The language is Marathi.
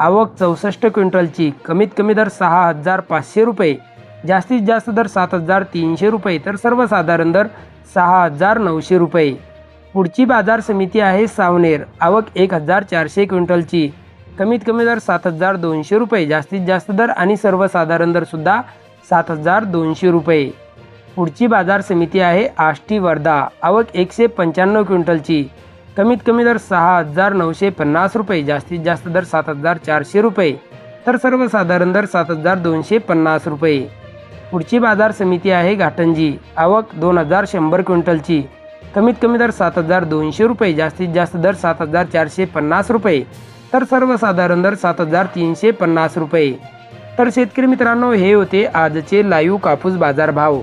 आवक चौसष्ट क्विंटलची कमीत कमी दर सहा हजार पाचशे रुपये जास्तीत जास्त दर सात हजार तीनशे रुपये तर सर्वसाधारण दर सहा हजार नऊशे रुपये. पुढची बाजार समिती आहे सावनेर आवक एक हजार चारशे क्विंटलची कमीत कमी दर सात हजार दोनशे रुपये जास्तीत जास्त दर आणि सर्वसाधारण दरसुद्धा सात हजार दोनशे रुपये. पुढची बाजार समिती आहे आष्टी वर्धा आवक एकशे पंच्याण्णव क्विंटलची कमीत कमी दर सहा हजार नऊशे पन्नास रुपये जास्तीत जास्त दर सात हजार चारशे रुपये तर सर्वसाधारण दर सात हजार दोनशे पन्नास रुपये. पुढची बाजार समिती आहे घाटंजी आवक दोन हजार शंभर क्विंटलची. कमीत कमी दर सात हजार दोनशे रुपये जास्तीत जास्त दर सात हजार चारशे पन्नास रुपये तर सर्वसाधारण दर सात हजार तीनशे पन्नास रुपये. तर शेतकरी मित्रांनो हे होते आजचे लाईव्ह कापूस बाजार भाव